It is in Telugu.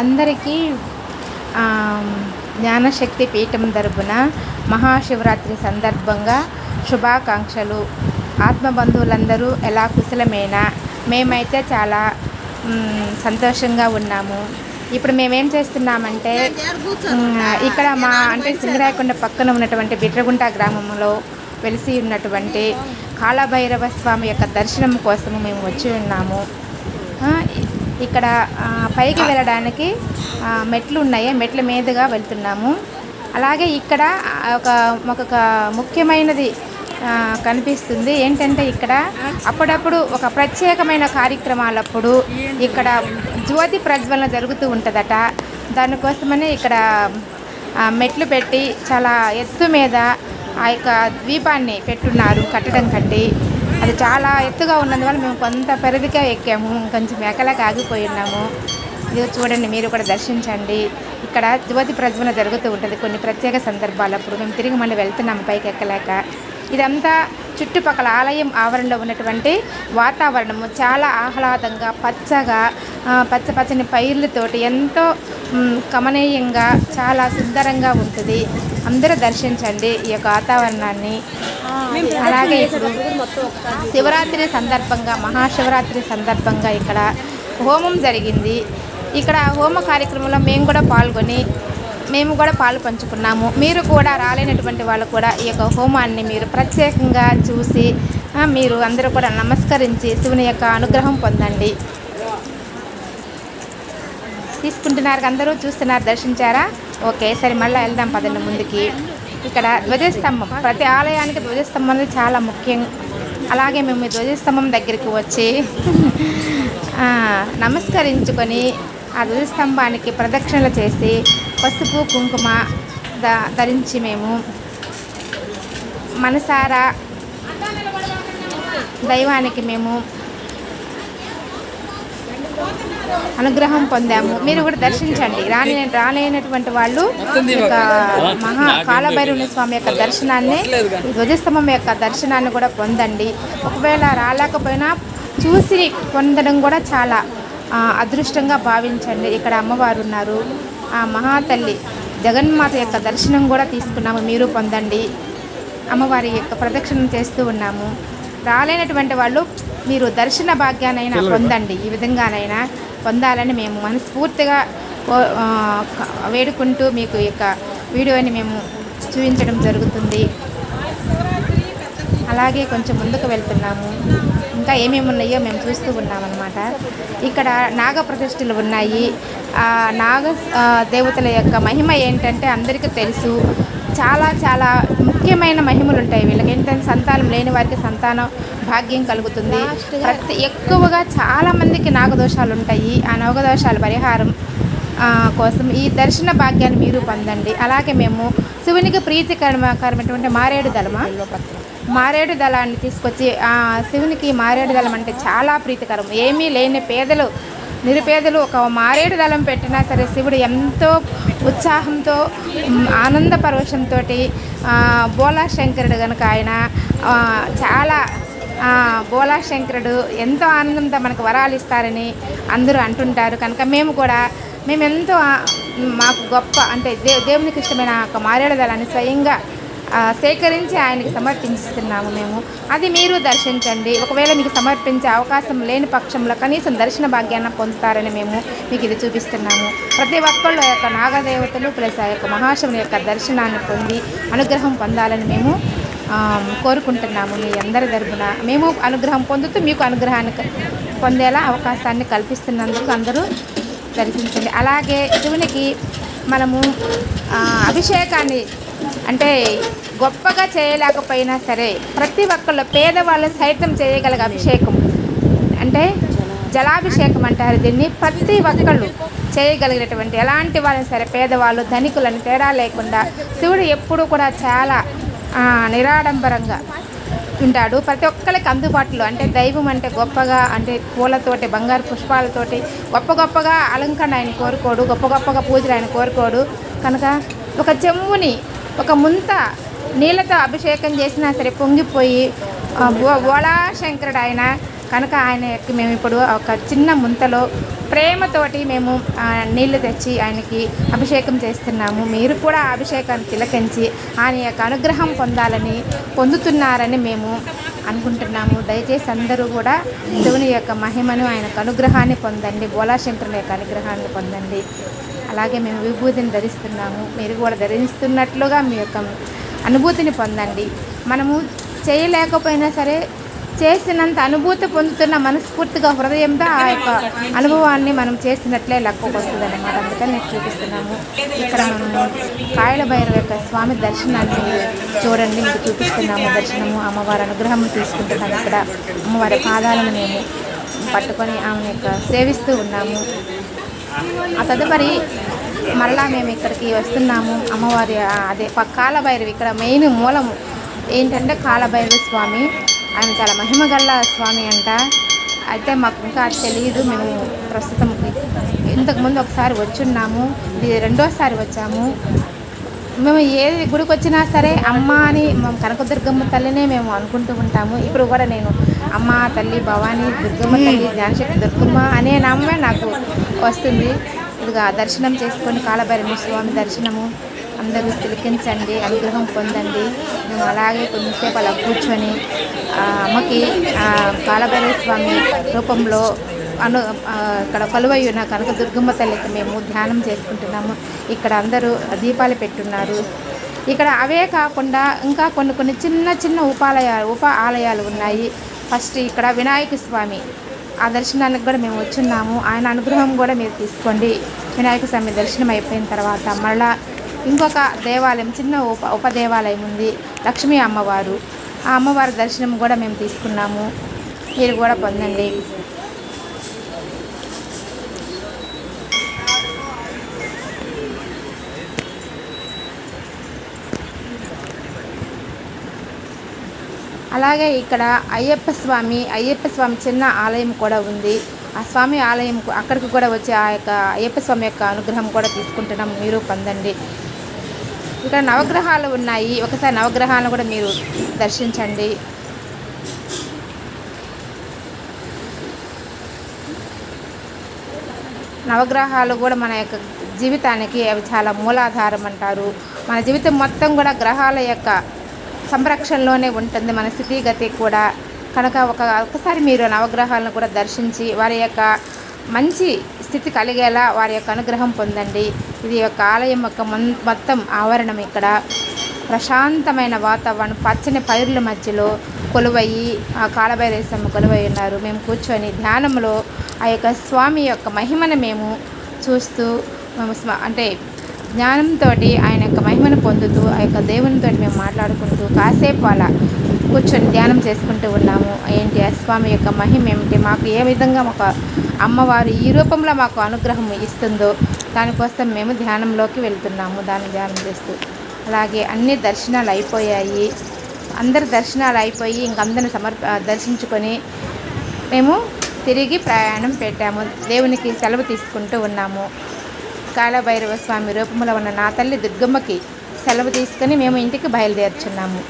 అందరికీ జ్ఞానశక్తి పీఠం తరపున మహాశివరాత్రి సందర్భంగా శుభాకాంక్షలు. ఆత్మబంధువులందరూ ఎలా కుశలమేనా? మేమైతే చాలా సంతోషంగా ఉన్నాము. ఇప్పుడు మేమేం చేస్తున్నామంటే ఇక్కడ మా అంటే సింగరాయకొండ పక్కన ఉన్నటువంటి బిట్రగుంట గ్రామంలో వెలిసి ఉన్నటువంటి కాళభైరవ స్వామి యొక్క దర్శనం కోసము మేము వచ్చి ఉన్నాము. ఇక్కడ పైకి వెళ్ళడానికి మెట్లు ఉన్నాయి మెట్ల మీదుగా వెళ్తున్నాము. అలాగే ఇక్కడ ఒక ఒక ముఖ్యమైనది కనిపిస్తుంది. ఏంటంటే ఇక్కడ అప్పుడప్పుడు ఒక ప్రత్యేకమైన కార్యక్రమాలప్పుడు ఇక్కడ జ్యోతి ప్రజ్వలన జరుగుతూ ఉంటుందట. దానికోసమని ఇక్కడ మెట్లు పెట్టి చాలా ఎత్తు మీద ఆ యొక్క ద్వీపాన్ని పెట్టున్నారు. కట్టడం కట్టి అది చాలా ఎత్తుగా ఉన్నందువల్ల మేము కొంత పెరదిగా ఎక్కాము. కొంచెం ఎక్కలేక ఆగిపోయి ఉన్నాము. ఇది చూడండి మీరు కూడా దర్శించండి. ఇక్కడ జ్యోతి ప్రజ్వలన జరుగుతూ ఉంటుంది. కొన్ని ప్రత్యేక సందర్భాలప్పుడు మేము తిరిగి మళ్ళీ వెళ్తున్నాము పైకి ఎక్కలేక. ఇదంతా చుట్టుపక్కల ఆలయం ఆవరణలో ఉన్నటువంటి వాతావరణము. చాలా ఆహ్లాదంగా పచ్చగా పచ్చ పచ్చని పైర్లతోటి ఎంతో కమనీయంగా చాలా సుందరంగా ఉంటుంది. అందరూ దర్శించండి ఈ యొక్క వాతావరణాన్ని. అలాగే ఇప్పుడు శివరాత్రి సందర్భంగా మహాశివరాత్రి సందర్భంగా ఇక్కడ హోమం జరిగింది. ఇక్కడ హోమ కార్యక్రమంలో మేము కూడా పాల్గొని మేము కూడా పాలు పంచుకున్నాము. మీరు కూడా రాలేనటువంటి వాళ్ళు కూడా ఈ యొక్క హోమాన్ని మీరు ప్రత్యేకంగా చూసి మీరు అందరూ కూడా నమస్కరించి శివుని యొక్క అనుగ్రహం పొందండి. తీసుకుంటున్నారు అందరూ చూస్తున్నారు దర్శించారా? ఓకే సరే మళ్ళీ వెళ్దాం పదండి ముందుకి. ఇక్కడ ధ్వజస్తంభం ప్రతి ఆలయానికి ధ్వజస్తంభం అనేది చాలా ముఖ్యం. అలాగే మేము ఈ ధ్వజస్తంభం దగ్గరికి వచ్చి నమస్కరించుకొని ఆ ధ్వజస్తంభానికి ప్రదక్షిణలు చేసి పసుపు కుంకుమ ద ధరించి మేము మనసారా దైవానికి మేము అనుగ్రహం పొందాము. మీరు కూడా దర్శించండి. రాని రాలేనటువంటి వాళ్ళు మహా కాలభైరవుని స్వామి యొక్క దర్శనాన్ని ధ్వజస్తంభం యొక్క దర్శనాన్ని కూడా పొందండి. ఒకవేళ రాలేకపోయినా చూసి పొందడం కూడా చాలా అదృష్టంగా భావించండి. ఇక్కడ అమ్మవారు ఉన్నారు. ఆ మహాతల్లి జగన్మాత యొక్క దర్శనం కూడా తీసుకున్నాము. మీరు పొందండి. అమ్మవారి యొక్క ప్రదక్షిణం చేస్తూ ఉన్నాము. రాలేనటువంటి వాళ్ళు మీరు దర్శన భాగ్యానైనా పొందండి. ఈ విధంగానైనా పొందాలని మేము మనస్ఫూర్తిగా వేడుకుంటూ మీకు ఈ యొక్క వీడియోని మేము చూపించడం జరుగుతుంది. అలాగే కొంచెం ముందుకు వెళ్తున్నాము. ఇంకా ఏమేమి ఉన్నాయో మేము చూస్తూ ఉన్నామన్నమాట. ఇక్కడ నాగ ప్రతిష్ఠలు ఉన్నాయి. ఆ నాగ దేవతల యొక్క మహిమ ఏంటంటే అందరికీ తెలుసు. చాలా చాలా ముఖ్యమైన మహిమలు ఉంటాయి వీళ్ళకి ఏంటంటే సంతానం లేని వారికి సంతానం భాగ్యం కలుగుతుంది. ప్రతి ఎక్కువగా చాలామందికి నాగదోషాలు ఉంటాయి ఆ నాగదోషాల పరిహారం కోసం ఈ దర్శన భాగ్యాన్ని మీరు పొందండి. అలాగే మేము శివునికి ప్రీతికరమైనటువంటి మారేడు దళమా? మారేడు దళాన్ని తీసుకొచ్చి శివునికి మారేడు దళం అంటే చాలా ప్రీతికరం. ఏమీ లేని పేదలు నిరుపేదలు ఒక మారేడు దళం పెట్టినా సరే శివుడు ఎంతో ఉత్సాహంతో ఆనంద పరవశంతో బోలా శంకరుడు కనుక ఆయన చాలా బోలా శంకరుడు ఎంతో ఆనందంతో మనకు వరాలు ఇస్తారని అందరూ అంటుంటారు. కనుక మేము కూడా మేము ఎంతో మాకు గొప్ప అంటే దే దేవునికి ఇష్టమైన ఒక మారేడు దళాన్ని స్వయంగా సేకరించి ఆయనకి సమర్పించుతున్నాము మేము. అది మీరు దర్శించండి. ఒకవేళ మీకు సమర్పించే అవకాశం లేని పక్షంలో కనీసం దర్శన భాగ్యాన్ని పొందుతారని మేము మీకు ఇది చూపిస్తున్నాము. ప్రతి ఒక్కళ్ళు యొక్క నాగదేవతలు ప్లస్ ఆ యొక్క మహాశివుని యొక్క దర్శనాన్ని పొంది అనుగ్రహం పొందాలని మేము కోరుకుంటున్నాము మీ అందరి తరపున. మేము అనుగ్రహం పొందుతూ మీకు అనుగ్రహాన్ని పొందేలా అవకాశాన్ని కల్పిస్తున్నందుకు అందరూ దర్శించండి. అలాగే శివునికి మనము అభిషేకాన్ని అంటే గొప్పగా చేయలేకపోయినా సరే ప్రతి ఒక్కళ్ళు పేదవాళ్ళు సైతం చేయగలిగే అభిషేకం. అంటే జలాభిషేకం అంటారు దీన్ని. ప్రతి ఒక్కళ్ళు చేయగలిగినటువంటి ఎలాంటి వాళ్ళని సరే పేదవాళ్ళు ధనికులను తేడా లేకుండా శివుడు ఎప్పుడూ కూడా చాలా నిరాడంబరంగా ఉంటాడు. ప్రతి ఒక్కరికి అందుబాటులో అంటే దైవం అంటే గొప్పగా అంటే పూలతోటి బంగారు పుష్పాలతోటి గొప్ప గొప్పగా అలంకరణ ఆయన కోరుకోడు. గొప్ప గొప్పగా పూజలు ఆయన కోరుకోడు. కనుక ఒక చెమ్ముని ఒక ముంత నీళ్ళతో అభిషేకం చేసినా సరే పొంగిపోయి ఆ, శంకరుడు ఆయన కనుక ఆయన యొక్క మేము ఇప్పుడు ఒక చిన్న ముంతలో ప్రేమతోటి మేము నీళ్ళు తెచ్చి ఆయనకి అభిషేకం చేస్తున్నాము. మీరు కూడా అభిషేకాన్ని తిలకించి ఆయన యొక్క అనుగ్రహం పొందాలని పొందుతున్నారని మేము అనుకుంటున్నాము. దయచేసి అందరూ కూడా దేవుని యొక్క మహిమను ఆయన అనుగ్రహాన్ని పొందండి. బోలాశంకరుని యొక్క అనుగ్రహాన్ని పొందండి. అలాగే మేము విభూతిని ధరిస్తున్నాము. మీరు కూడా ధరిస్తున్నట్లుగా మీ యొక్క అనుభూతిని పొందండి. మనము చేయలేకపోయినా సరే చేసినంత అనుభూతి పొందుతున్న మనస్ఫూర్తిగా హృదయంతో ఆ యొక్క అనుభవాన్ని మనం చేసినట్లే లెక్కకు వస్తుంది అనమాట అందుకని నేను చూపిస్తున్నాము ఇక్కడ మనము కాయల భైరవ యొక్క స్వామి దర్శనాన్ని చూడండి. మీకు చూపిస్తున్నాము దర్శనము అమ్మవారి అనుగ్రహం తీసుకుంటున్నాము ఇక్కడ. అమ్మవారి పాదాలను మేము పట్టుకొని ఆమె యొక్క సేవిస్తూ ఉన్నాము. ఆ తదుపరి మరలా మేము ఇక్కడికి వస్తున్నాము. అమ్మవారి అదే ప- కాలభైరవి ఇక్కడ మెయిన్ మూలము ఏంటంటే కాలభైరవి స్వామి. ఆయన చాలా మహిమ గల్ల స్వామి అంట. అయితే మాకు ఇంకా తెలియదు. మేము ప్రస్తుతం ఇంతకుముందు ఒకసారి వచ్చున్నాము. ఇది రెండోసారి వచ్చాము. మేము ఏ గుడికి వచ్చినా సరే అమ్మ అని మేము కనకదుర్గమ్మ తల్లినే మేము అనుకుంటూ ఉంటాము. ఇప్పుడు కూడా నేను అమ్మ తల్లి భవానీ దుర్గమ్మ తల్లి జ్ఞానశక్తి దుర్గమ్మ అనే నామమే నాకు వస్తుంది. ఇదిగా దర్శనం చేసుకొని కాలభైరవ స్వామి దర్శనము అందరూ తిలకించండి అనుగ్రహం పొందండి. మేము అలాగే కొంచెంసేపు అలా కూర్చొని అమ్మకి కాలభైరవ స్వామి రూపంలో అను ఇక్కడ కొలువై కనుక దుర్గమ్మ తల్లికి మేము ధ్యానం చేసుకుంటున్నాము. ఇక్కడ అందరూ దీపాలు పెట్టున్నారు. ఇక్కడ అవే కాకుండా ఇంకా కొన్ని కొన్ని చిన్న చిన్న ఉపాలయాలు ఉప ఆలయాలు ఉన్నాయి. ఫస్ట్ ఇక్కడ వినాయక స్వామి ఆ దర్శనానికి కూడా మేము వచ్చున్నాము. ఆయన అనుగ్రహం కూడా మీరు తీసుకోండి. వినాయక స్వామి దర్శనం అయిపోయిన తర్వాత మళ్ళా ఇంకొక దేవాలయం చిన్న ఉప ఉప దేవాలయం ఉంది లక్ష్మీ అమ్మవారు. ఆ అమ్మవారి దర్శనం కూడా మేము తీసుకున్నాము. మీరు కూడా పొందండి. అలాగే ఇక్కడ అయ్యప్ప స్వామి అయ్యప్ప స్వామి చిన్న ఆలయం కూడా ఉంది. ఆ స్వామి ఆలయం అక్కడికి కూడా వచ్చి ఆ యొక్క అయ్యప్ప స్వామి యొక్క అనుగ్రహం కూడా తీసుకుంటున్నాం. మీరు పొందండి. ఇక్కడ నవగ్రహాలు ఉన్నాయి. ఒకసారి నవగ్రహాలను కూడా మీరు దర్శించండి. నవగ్రహాలు కూడా మన యొక్క జీవితానికి అవి చాలా మూలాధారం అంటారు. మన జీవితం మొత్తం కూడా గ్రహాల యొక్క సంరక్షణలోనే ఉంటుంది మన స్థితిగతి కూడా. కనుక ఒక ఒకసారి మీరు నవగ్రహాలను కూడా దర్శించి వారి యొక్క మంచి స్థితి కలిగేలా వారి యొక్క అనుగ్రహం పొందండి. ఇది యొక్క ఆలయం యొక్క మొత్తం ఆవరణం ఇక్కడ. ప్రశాంతమైన వాతావరణం పచ్చని పైర్ల మధ్యలో కొలువయ్యి ఆ కాలభైరేశమ్మ కొలువై ఉన్నారు. మేము కూర్చొని ధ్యానంలో ఆ యొక్క స్వామి యొక్క మహిమను మేము చూస్తూ మేము అంటే జ్ఞానంతో ఆయన యొక్క మహిమను పొందుతూ ఆ యొక్క దేవునితో మేము మాట్లాడుకుంటూ కాసేపు అలా కూర్చొని ధ్యానం చేసుకుంటూ ఉన్నాము. ఏంటి? ఆ స్వామి యొక్క మహిమ ఏమిటి? మాకు ఏ విధంగా ఒక అమ్మవారు ఈ రూపంలో మాకు అనుగ్రహం ఇస్తుందో దానికోసం మేము ధ్యానంలోకి వెళ్తున్నాము దాన్ని ధ్యానం చేస్తూ. అలాగే అన్ని దర్శనాలు అయిపోయాయి. అందరి దర్శనాలు అయిపోయి ఇంకందరిని సమర్ప దర్శించుకొని మేము తిరిగి ప్రయాణం పెట్టాము. దేవునికి సెలవు తీసుకుంటూ ఉన్నాము. కాలభైరవ స్వామి రూపంలో ఉన్న నా తల్లి దుర్గమ్మకి సెలవు తీసుకొని మేము ఇంటికి బయలుదేరుచున్నాము.